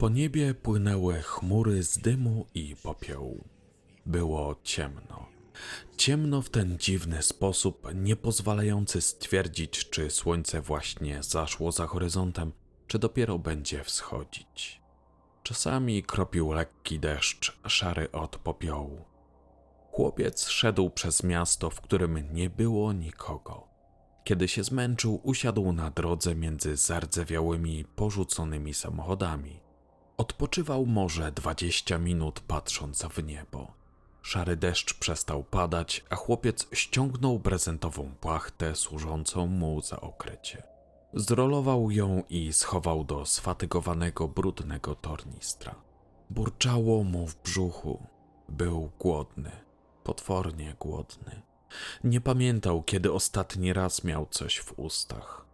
Po niebie płynęły chmury z dymu i popiołu. Było ciemno. Ciemno w ten dziwny sposób, nie pozwalający stwierdzić, czy słońce właśnie zaszło za horyzontem, czy dopiero będzie wschodzić. Czasami kropił lekki deszcz, szary od popiołu. Chłopiec szedł przez miasto, w którym nie było nikogo. Kiedy się zmęczył, usiadł na drodze między zardzewiałymi, porzuconymi samochodami. Odpoczywał może dwadzieścia minut patrząc w niebo. Szary deszcz przestał padać, a chłopiec ściągnął prezentową płachtę służącą mu za okrycie. Zrolował ją i schował do sfatygowanego, brudnego tornistra. Burczało mu w brzuchu. Był głodny, potwornie głodny. Nie pamiętał, kiedy ostatni raz miał coś w ustach.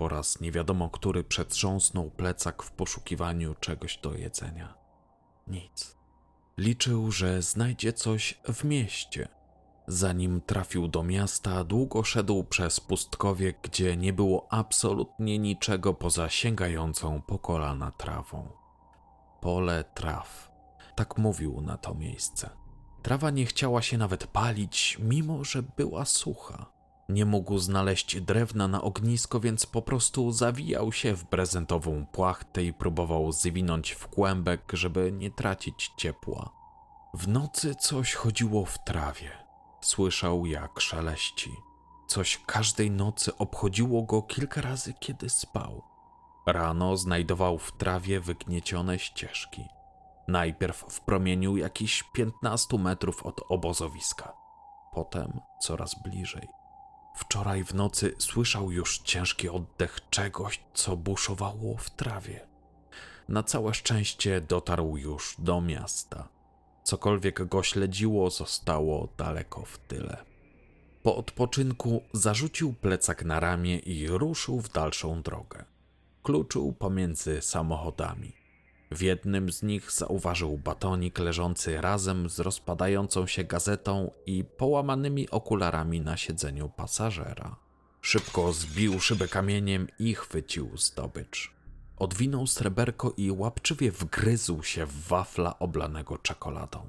Po raz nie wiadomo który przetrząsnął plecak w poszukiwaniu czegoś do jedzenia. Nic. Liczył, że znajdzie coś w mieście. Zanim trafił do miasta, długo szedł przez pustkowie, gdzie nie było absolutnie niczego poza sięgającą po kolana trawą. Pole traw. Tak mówił na to miejsce. Trawa nie chciała się nawet palić, mimo że była sucha. Nie mógł znaleźć drewna na ognisko, więc po prostu zawijał się w prezentową płachtę i próbował zwinąć w kłębek, żeby nie tracić ciepła. W nocy coś chodziło w trawie. Słyszał jak szeleści. Coś każdej nocy obchodziło go kilka razy, kiedy spał. Rano znajdował w trawie wygniecione ścieżki. Najpierw w promieniu jakichś 15 metrów od obozowiska, potem coraz bliżej. Wczoraj w nocy słyszał już ciężki oddech czegoś, co buszowało w trawie. Na całe szczęście dotarł już do miasta. Cokolwiek go śledziło, zostało daleko w tyle. Po odpoczynku zarzucił plecak na ramię i ruszył w dalszą drogę. Kluczył pomiędzy samochodami. W jednym z nich zauważył batonik leżący razem z rozpadającą się gazetą i połamanymi okularami na siedzeniu pasażera. Szybko zbił szybę kamieniem i chwycił zdobycz. Odwinął sreberko i łapczywie wgryzł się w wafla oblanego czekoladą.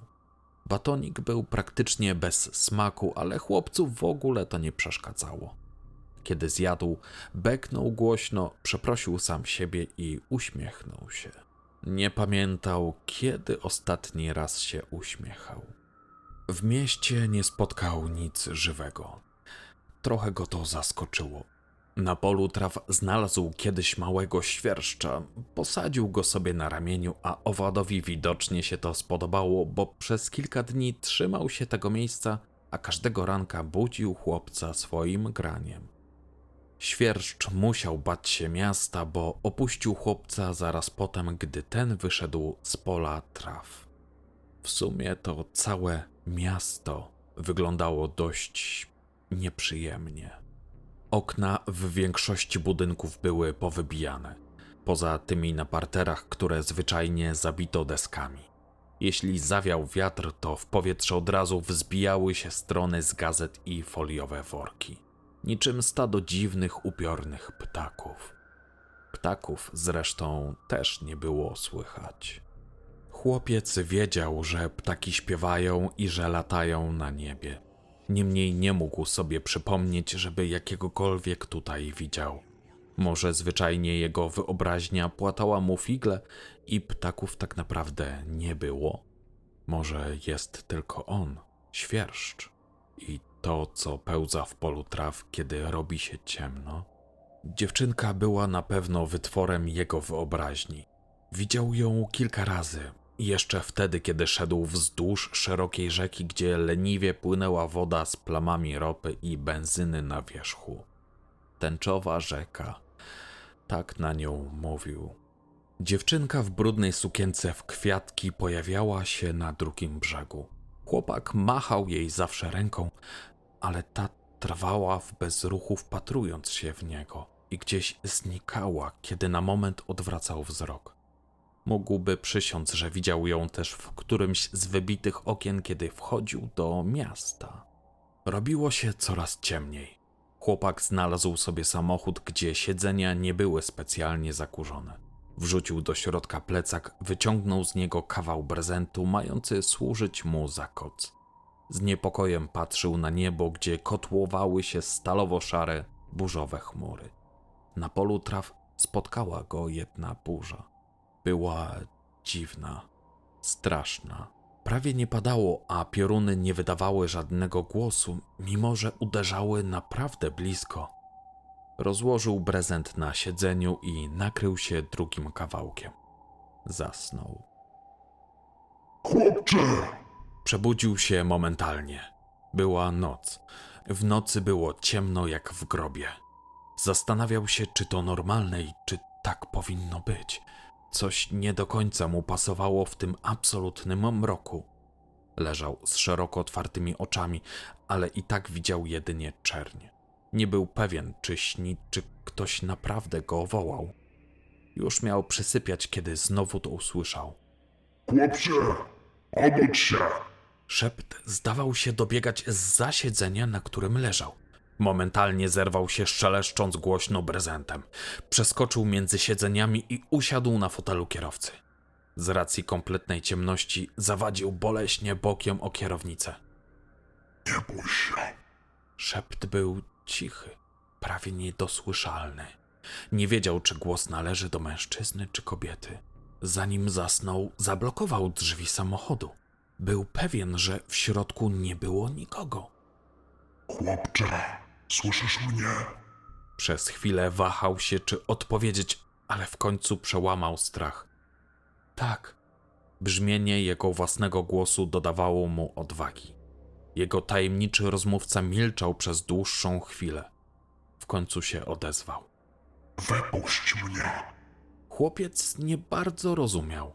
Batonik był praktycznie bez smaku, ale chłopcu w ogóle to nie przeszkadzało. Kiedy zjadł, beknął głośno, przeprosił sam siebie i uśmiechnął się. Nie pamiętał, kiedy ostatni raz się uśmiechał. W mieście nie spotkał nic żywego. Trochę go to zaskoczyło. Na polu traw znalazł kiedyś małego świerszcza, posadził go sobie na ramieniu, a owadowi widocznie się to spodobało, bo przez kilka dni trzymał się tego miejsca, a każdego ranka budził chłopca swoim graniem. Świerszcz musiał bać się miasta, bo opuścił chłopca zaraz potem, gdy ten wyszedł z pola traw. W sumie to całe miasto wyglądało dość nieprzyjemnie. Okna w większości budynków były powybijane, poza tymi na parterach, które zwyczajnie zabito deskami. Jeśli zawiał wiatr, to w powietrze od razu wzbijały się strony z gazet i foliowe worki niczym stado dziwnych, upiornych ptaków. Ptaków zresztą też nie było słychać. Chłopiec wiedział, że ptaki śpiewają i że latają na niebie. Niemniej nie mógł sobie przypomnieć, żeby jakiegokolwiek tutaj widział. Może zwyczajnie jego wyobraźnia płatała mu figle i ptaków tak naprawdę nie było. Może jest tylko on, świerszcz. I to, co pełza w polu traw, kiedy robi się ciemno. Dziewczynka była na pewno wytworem jego wyobraźni. Widział ją kilka razy, jeszcze wtedy, kiedy szedł wzdłuż szerokiej rzeki, gdzie leniwie płynęła woda z plamami ropy i benzyny na wierzchu. Tęczowa rzeka. Tak na nią mówił. Dziewczynka w brudnej sukience w kwiatki pojawiała się na drugim brzegu. Chłopak machał jej zawsze ręką, ale ta trwała w bezruchu, wpatrując się w niego i gdzieś znikała, kiedy na moment odwracał wzrok. Mógłby przysiąc, że widział ją też w którymś z wybitych okien, kiedy wchodził do miasta. Robiło się coraz ciemniej. Chłopak znalazł sobie samochód, gdzie siedzenia nie były specjalnie zakurzone. Wrzucił do środka plecak, wyciągnął z niego kawał prezentu, mający służyć mu za koc. Z niepokojem patrzył na niebo, gdzie kotłowały się stalowo-szare, burzowe chmury. Na polu traw spotkała go jedna burza. Była dziwna, straszna. Prawie nie padało, a pioruny nie wydawały żadnego głosu, mimo że uderzały naprawdę blisko. Rozłożył prezent na siedzeniu i nakrył się drugim kawałkiem. Zasnął. Chłopcze! Przebudził się momentalnie. Była noc. W nocy było ciemno jak w grobie. Zastanawiał się, czy to normalne i czy tak powinno być. Coś nie do końca mu pasowało w tym absolutnym mroku. Leżał z szeroko otwartymi oczami, ale i tak widział jedynie czerń. Nie był pewien, czy śni, czy ktoś naprawdę go wołał. Już miał przysypiać, kiedy znowu to usłyszał. Chłopcze! Obudź się! Szept zdawał się dobiegać z zasiedzenia, na którym leżał. Momentalnie zerwał się, szeleszcząc głośno prezentem. Przeskoczył między siedzeniami i usiadł na fotelu kierowcy. Z racji kompletnej ciemności zawadził boleśnie bokiem o kierownicę. Nie bój się. Szept był cichy, prawie niedosłyszalny. Nie wiedział, czy głos należy do mężczyzny czy kobiety. Zanim zasnął, zablokował drzwi samochodu. Był pewien, że w środku nie było nikogo. Chłopcze, słyszysz mnie? Przez chwilę wahał się, czy odpowiedzieć, ale w końcu przełamał strach. Tak, brzmienie jego własnego głosu dodawało mu odwagi. Jego tajemniczy rozmówca milczał przez dłuższą chwilę. W końcu się odezwał. Wypuść mnie. Chłopiec nie bardzo rozumiał.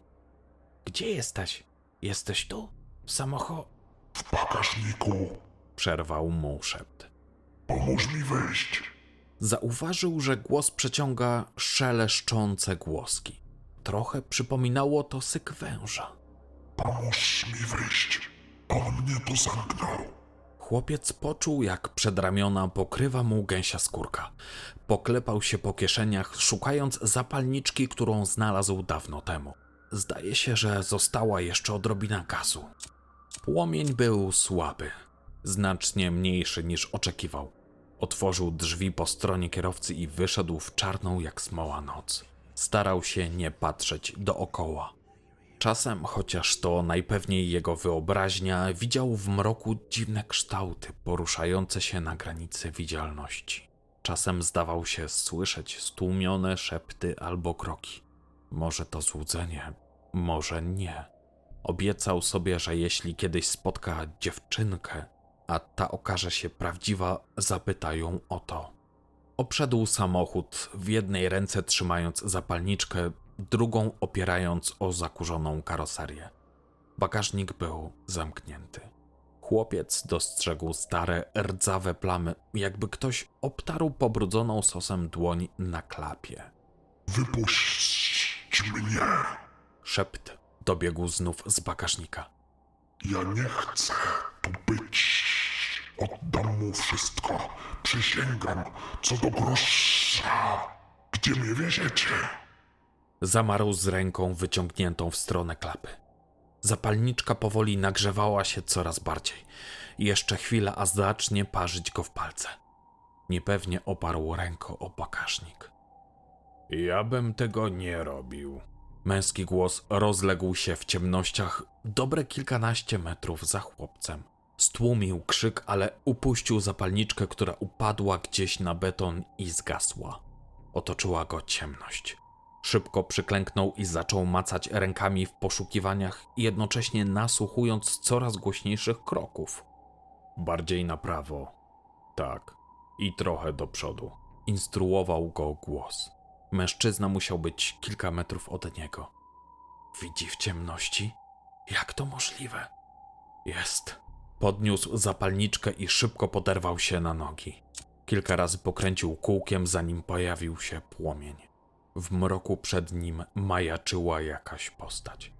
Gdzie jesteś? Jesteś tu? W samocho... W bagażniku. Przerwał mu szept. Pomóż mi wyjść. Zauważył, że głos przeciąga szeleszczące głoski. Trochę przypominało to syk węża. Pomóż mi wyjść. On mnie tu zamknął. Chłopiec poczuł, jak przed ramiona pokrywa mu gęsia skórka. Poklepał się po kieszeniach, szukając zapalniczki, którą znalazł dawno temu. Zdaje się, że została jeszcze odrobina gazu. Płomień był słaby, znacznie mniejszy niż oczekiwał. Otworzył drzwi po stronie kierowcy i wyszedł w czarną jak smoła noc. Starał się nie patrzeć dookoła. Czasem, chociaż to najpewniej jego wyobraźnia, widział w mroku dziwne kształty poruszające się na granicy widzialności. Czasem zdawał się słyszeć stłumione szepty albo kroki. Może to złudzenie, może nie. Obiecał sobie, że jeśli kiedyś spotka dziewczynkę, a ta okaże się prawdziwa, zapyta ją o to. Obszedł samochód, w jednej ręce trzymając zapalniczkę, drugą opierając o zakurzoną karoserię. Bagażnik był zamknięty. Chłopiec dostrzegł stare, rdzawe plamy, jakby ktoś obtarł pobrudzoną sosem dłoń na klapie. Wypuść mnie. Szept dobiegł znów z bagażnika. Ja nie chcę tu być. Oddam mu wszystko. Przysięgam, co do grosza. Gdzie mnie wieziecie? Zamarł z ręką wyciągniętą w stronę klapy. Zapalniczka powoli nagrzewała się coraz bardziej. Jeszcze chwila, a zacznie parzyć go w palce. Niepewnie oparł ręką o bagażnik. Ja bym tego nie robił. Męski głos rozległ się w ciemnościach dobre kilkanaście metrów za chłopcem. Stłumił krzyk, ale upuścił zapalniczkę, która upadła gdzieś na beton i zgasła. Otoczyła go ciemność. Szybko przyklęknął i zaczął macać rękami w poszukiwaniach, jednocześnie nasłuchując coraz głośniejszych kroków. Bardziej na prawo. Tak. I trochę do przodu. Instruował go głos. Mężczyzna musiał być kilka metrów od niego. Widzi w ciemności? Jak to możliwe? Jest. Podniósł zapalniczkę i szybko poderwał się na nogi. Kilka razy pokręcił kółkiem, zanim pojawił się płomień. W mroku przed nim majaczyła jakaś postać.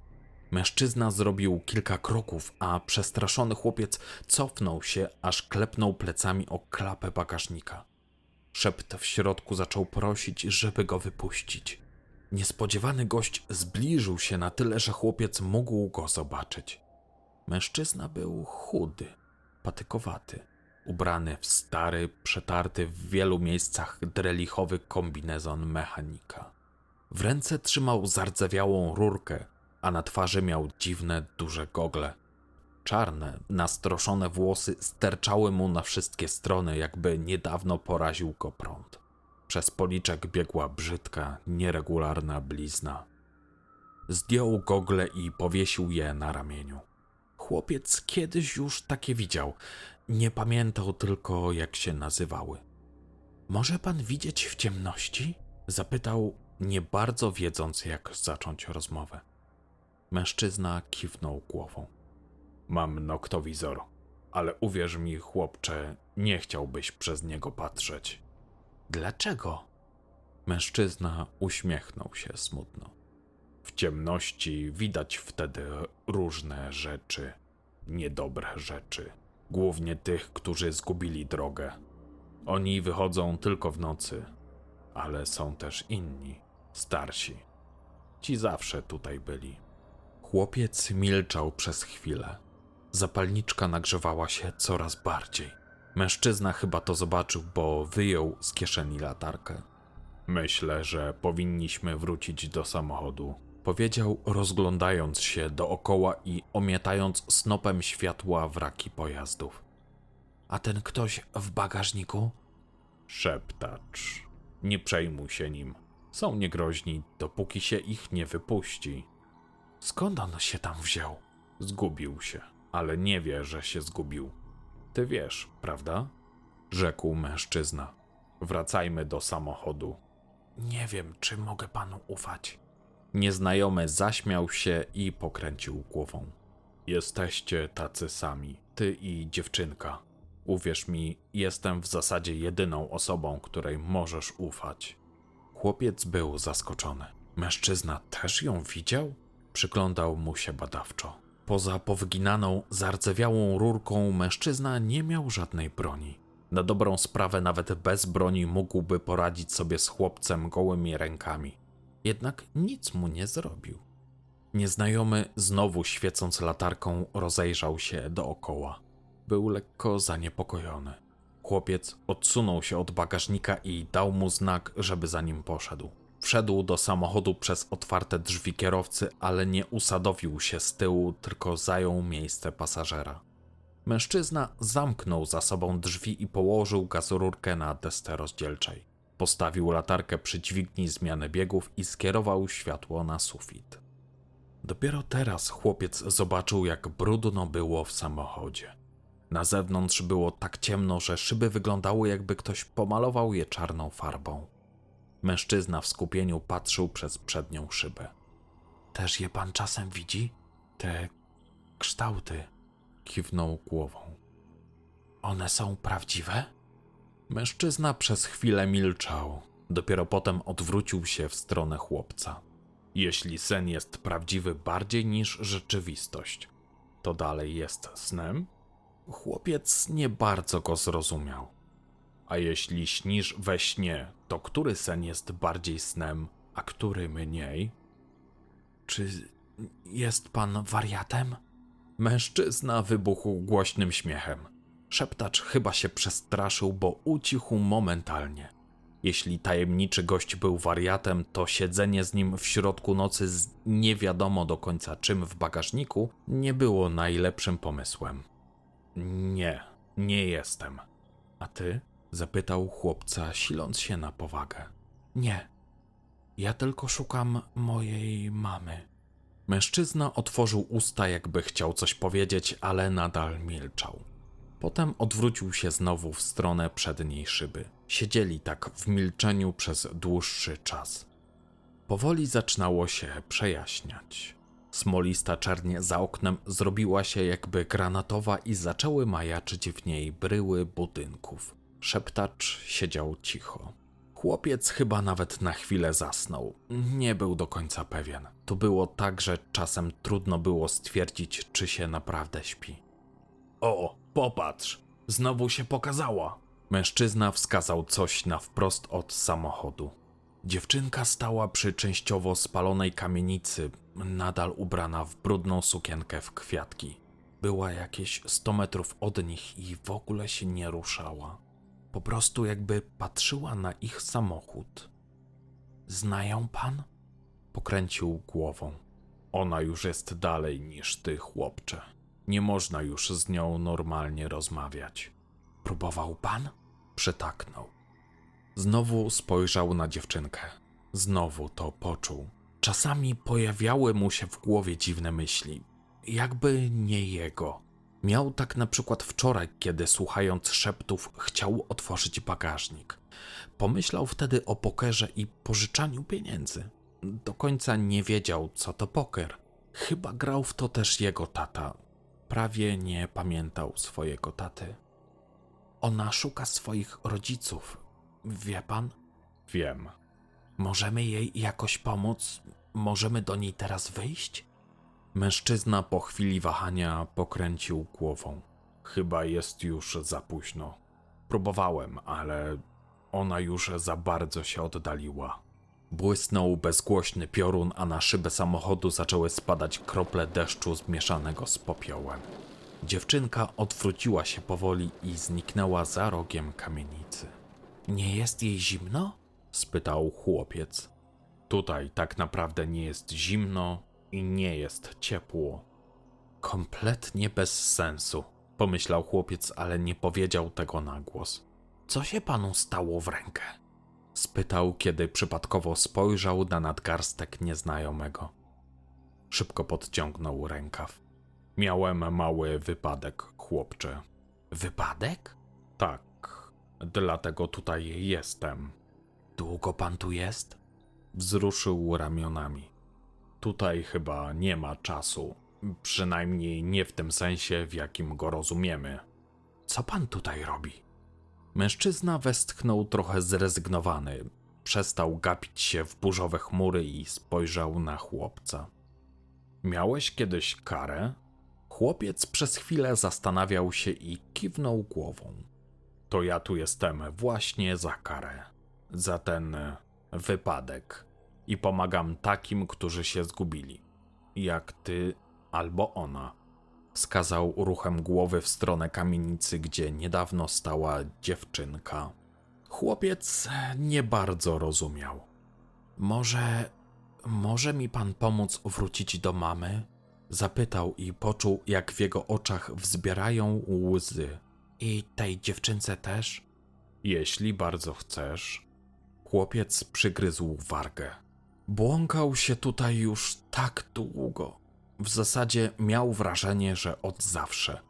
Mężczyzna zrobił kilka kroków, a przestraszony chłopiec cofnął się, aż klepnął plecami o klapę bagażnika. Szept w środku zaczął prosić, żeby go wypuścić. Niespodziewany gość zbliżył się na tyle, że chłopiec mógł go zobaczyć. Mężczyzna był chudy, patykowaty, ubrany w stary, przetarty w wielu miejscach drelichowy kombinezon mechanika. W ręce trzymał zardzewiałą rurkę, a na twarzy miał dziwne, duże gogle. Czarne, nastroszone włosy sterczały mu na wszystkie strony, jakby niedawno poraził go prąd. Przez policzek biegła brzydka, nieregularna blizna. Zdjął gogle i powiesił je na ramieniu. Chłopiec kiedyś już takie widział. Nie pamiętał tylko, jak się nazywały. Może pan widzieć w ciemności? Zapytał, nie bardzo wiedząc, jak zacząć rozmowę. Mężczyzna kiwnął głową. Mam noktowizor, ale uwierz mi, chłopcze, nie chciałbyś przez niego patrzeć. Dlaczego? Mężczyzna uśmiechnął się smutno. W ciemności widać wtedy różne rzeczy, niedobre rzeczy, głównie tych, którzy zgubili drogę. Oni wychodzą tylko w nocy, ale są też inni, starsi. Ci zawsze tutaj byli. Chłopiec milczał przez chwilę. Zapalniczka nagrzewała się coraz bardziej. Mężczyzna chyba to zobaczył, bo wyjął z kieszeni latarkę. Myślę, że powinniśmy wrócić do samochodu, powiedział, rozglądając się dookoła i omietając snopem światła wraki pojazdów. A ten ktoś w bagażniku? Szeptacz. Nie przejmuj się nim. Są niegroźni, dopóki się ich nie wypuści. Skąd on się tam wziął? Zgubił się, ale nie wie, że się zgubił. Ty wiesz, prawda? Rzekł mężczyzna. Wracajmy do samochodu. Nie wiem, czy mogę panu ufać. Nieznajomy zaśmiał się i pokręcił głową. Jesteście tacy sami, ty i dziewczynka. Uwierz mi, jestem w zasadzie jedyną osobą, której możesz ufać. Chłopiec był zaskoczony. Mężczyzna też ją widział? Przyglądał mu się badawczo. Poza powyginaną, zardzewiałą rurką mężczyzna nie miał żadnej broni. Na dobrą sprawę nawet bez broni mógłby poradzić sobie z chłopcem gołymi rękami. Jednak nic mu nie zrobił. Nieznajomy, znowu świecąc latarką, rozejrzał się dookoła. Był lekko zaniepokojony. Chłopiec odsunął się od bagażnika i dał mu znak, żeby za nim poszedł. Wszedł do samochodu przez otwarte drzwi kierowcy, ale nie usadowił się z tyłu, tylko zajął miejsce pasażera. Mężczyzna zamknął za sobą drzwi i położył gazururkę na desce rozdzielczej. Postawił latarkę przy dźwigni zmiany biegów i skierował światło na sufit. Dopiero teraz chłopiec zobaczył, jak brudno było w samochodzie. Na zewnątrz było tak ciemno, że szyby wyglądały, jakby ktoś pomalował je czarną farbą. Mężczyzna w skupieniu patrzył przez przednią szybę. Też je pan czasem widzi? Te kształty. Kiwnął głową. One są prawdziwe? Mężczyzna przez chwilę milczał. Dopiero potem odwrócił się w stronę chłopca. Jeśli sen jest prawdziwy bardziej niż rzeczywistość, to dalej jest snem? Chłopiec nie bardzo go zrozumiał. A jeśli śnisz we śnie, to który sen jest bardziej snem, a który mniej? Czy jest pan wariatem? Mężczyzna wybuchł głośnym śmiechem. Szeptacz chyba się przestraszył, bo ucichł momentalnie. Jeśli tajemniczy gość był wariatem, to siedzenie z nim w środku nocy z nie wiadomo do końca czym w bagażniku nie było najlepszym pomysłem. Nie, nie jestem. A ty? Zapytał chłopca, siląc się na powagę. Nie. Ja tylko szukam mojej mamy. Mężczyzna otworzył usta, jakby chciał coś powiedzieć, ale nadal milczał. Potem odwrócił się znowu w stronę przedniej szyby. Siedzieli tak w milczeniu przez dłuższy czas. Powoli zaczynało się przejaśniać. Smolista czernie za oknem zrobiła się jakby granatowa i zaczęły majaczyć w niej bryły budynków. Szeptacz siedział cicho. Chłopiec chyba nawet na chwilę zasnął. Nie był do końca pewien. To było tak, że czasem trudno było stwierdzić, czy się naprawdę śpi. O, popatrz! Znowu się pokazała! Mężczyzna wskazał coś na wprost od samochodu. Dziewczynka stała przy częściowo spalonej kamienicy, nadal ubrana w brudną sukienkę w kwiatki. Była jakieś 100 metrów od nich i w ogóle się nie ruszała. Po prostu jakby patrzyła na ich samochód. Znają pan? Pokręcił głową. Ona już jest dalej niż ty, chłopcze. Nie można już z nią normalnie rozmawiać. Próbował pan? Przytaknął. Znowu spojrzał na dziewczynkę. Znowu to poczuł. Czasami pojawiały mu się w głowie dziwne myśli, jakby nie jego. Miał tak na przykład wczoraj, kiedy słuchając szeptów chciał otworzyć bagażnik. Pomyślał wtedy o pokerze i pożyczaniu pieniędzy. Do końca nie wiedział, co to poker. Chyba grał w to też jego tata. Prawie nie pamiętał swojego taty. Ona szuka swoich rodziców. Wie pan? Wiem. Możemy jej jakoś pomóc? Możemy do niej teraz wyjść? Mężczyzna po chwili wahania pokręcił głową. Chyba jest już za późno. Próbowałem, ale ona już za bardzo się oddaliła. Błysnął bezgłośny piorun, a na szybę samochodu zaczęły spadać krople deszczu zmieszanego z popiołem. Dziewczynka odwróciła się powoli i zniknęła za rogiem kamienicy. Nie jest jej zimno? spytał chłopiec. Tutaj tak naprawdę nie jest zimno i nie jest ciepło. Kompletnie bez sensu, pomyślał chłopiec, ale nie powiedział tego na głos. Co się panu stało w rękę? spytał, kiedy przypadkowo spojrzał na nadgarstek nieznajomego. Szybko podciągnął rękaw. Miałem mały wypadek, chłopcze. Wypadek? Tak, dlatego tutaj jestem. Długo pan tu jest? Wzruszył ramionami. Tutaj chyba nie ma czasu. Przynajmniej nie w tym sensie, w jakim go rozumiemy. Co pan tutaj robi? Mężczyzna westchnął trochę zrezygnowany. Przestał gapić się w burzowe chmury i spojrzał na chłopca. Miałeś kiedyś karę? Chłopiec przez chwilę zastanawiał się i kiwnął głową. To ja tu jestem właśnie za karę. Za ten wypadek. I pomagam takim, którzy się zgubili. Jak ty albo ona. Wskazał ruchem głowy w stronę kamienicy, gdzie niedawno stała dziewczynka. Chłopiec nie bardzo rozumiał. Może. może mi pan pomóc wrócić do mamy? Zapytał i poczuł, jak w jego oczach wzbierają łzy. I tej dziewczynce też? Jeśli bardzo chcesz. Chłopiec przygryzł wargę. Błąkał się tutaj już tak długo. W zasadzie miał wrażenie, że od zawsze,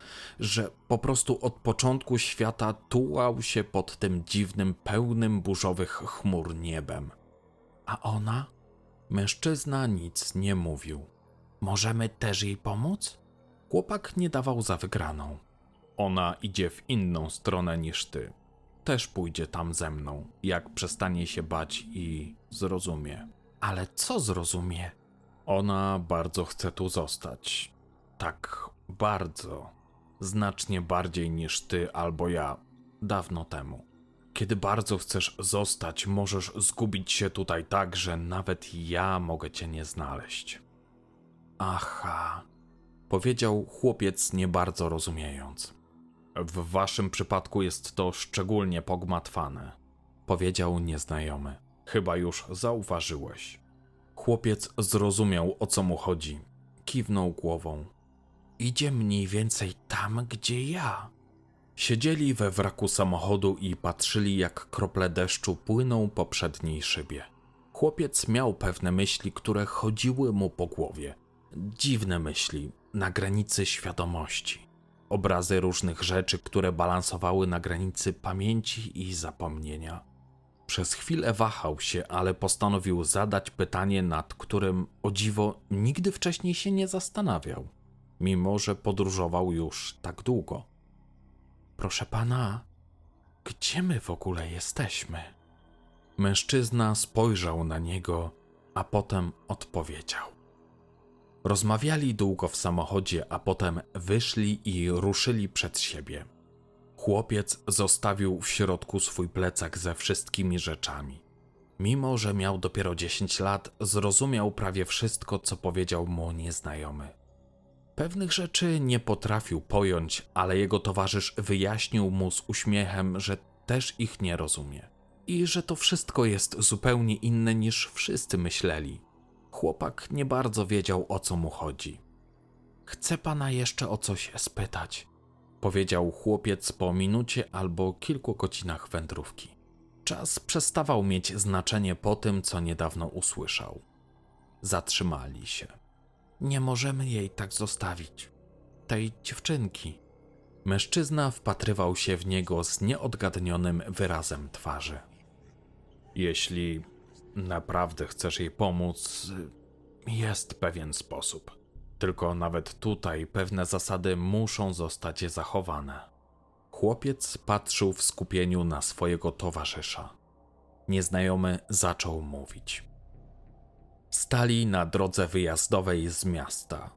że po prostu od początku świata tułał się pod tym dziwnym, pełnym burzowych chmur niebem. A ona? Mężczyzna nic nie mówił. Możemy też jej pomóc? Chłopak nie dawał za wygraną. Ona idzie w inną stronę niż ty. Też pójdzie tam ze mną, jak przestanie się bać i zrozumie. Ale co zrozumie? Ona bardzo chce tu zostać. Tak, bardzo. Znacznie bardziej niż ty albo ja dawno temu. Kiedy bardzo chcesz zostać, możesz zgubić się tutaj tak, że nawet ja mogę cię nie znaleźć. Aha, powiedział chłopiec nie bardzo rozumiejąc. W waszym przypadku jest to szczególnie pogmatwane, powiedział nieznajomy. Chyba już zauważyłeś. Chłopiec zrozumiał o co mu chodzi. Kiwnął głową. Idzie mniej więcej tam, gdzie ja. Siedzieli we wraku samochodu i patrzyli, jak krople deszczu płyną po przedniej szybie. Chłopiec miał pewne myśli, które chodziły mu po głowie. Dziwne myśli, na granicy świadomości. Obrazy różnych rzeczy, które balansowały na granicy pamięci i zapomnienia. Przez chwilę wahał się, ale postanowił zadać pytanie, nad którym, o dziwo, nigdy wcześniej się nie zastanawiał, mimo że podróżował już tak długo. Proszę pana, gdzie my w ogóle jesteśmy? Mężczyzna spojrzał na niego, a potem odpowiedział. Rozmawiali długo w samochodzie, a potem wyszli i ruszyli przed siebie. Chłopiec zostawił w środku swój plecak ze wszystkimi rzeczami. Mimo, że miał dopiero 10 lat, zrozumiał prawie wszystko, co powiedział mu nieznajomy. Pewnych rzeczy nie potrafił pojąć, ale jego towarzysz wyjaśnił mu z uśmiechem, że też ich nie rozumie. I że to wszystko jest zupełnie inne niż wszyscy myśleli. Chłopak nie bardzo wiedział o co mu chodzi. Chcę pana jeszcze o coś spytać, powiedział chłopiec po minucie albo kilku godzinach wędrówki. Czas przestawał mieć znaczenie po tym, co niedawno usłyszał. Zatrzymali się. Nie możemy jej tak zostawić. Tej dziewczynki. Mężczyzna wpatrywał się w niego z nieodgadnionym wyrazem twarzy. Jeśli naprawdę chcesz jej pomóc, jest pewien sposób. Tylko nawet tutaj pewne zasady muszą zostać zachowane. Chłopiec patrzył w skupieniu na swojego towarzysza. Nieznajomy zaczął mówić. Stali na drodze wyjazdowej z miasta.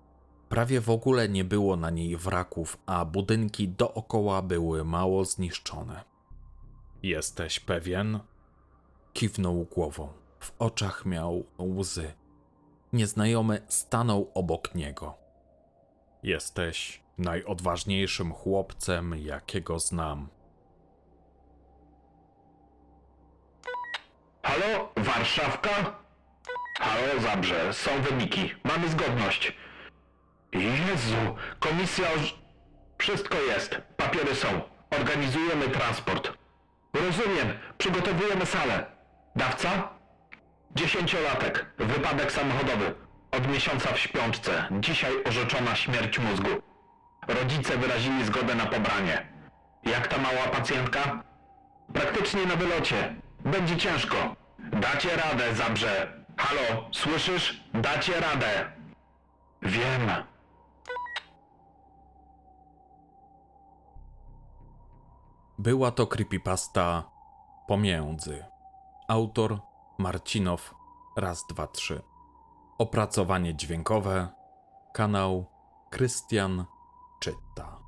Prawie w ogóle nie było na niej wraków, a budynki dookoła były mało zniszczone. Jesteś pewien? Kiwnął głową. W oczach miał łzy. Nieznajomy stanął obok niego. Jesteś najodważniejszym chłopcem, jakiego znam. Halo, Warszawka? Halo, Zabrze, są wyniki. Mamy zgodność. Jezu, komisja. Wszystko jest. Papiery są. Organizujemy transport. Rozumiem. Przygotowujemy salę. Dawca? Dziesięciolatek. Wypadek samochodowy. Od miesiąca w śpiączce. Dzisiaj orzeczona śmierć mózgu. Rodzice wyrazili zgodę na pobranie. Jak ta mała pacjentka? Praktycznie na wylocie. Będzie ciężko. Dacie radę, Zabrze. Halo, słyszysz? Dacie radę. Wiem. Była to creepypasta Pomiędzy. Autor Marcinow raz, dwa, trzy. Opracowanie dźwiękowe. Kanał Krystian czyta.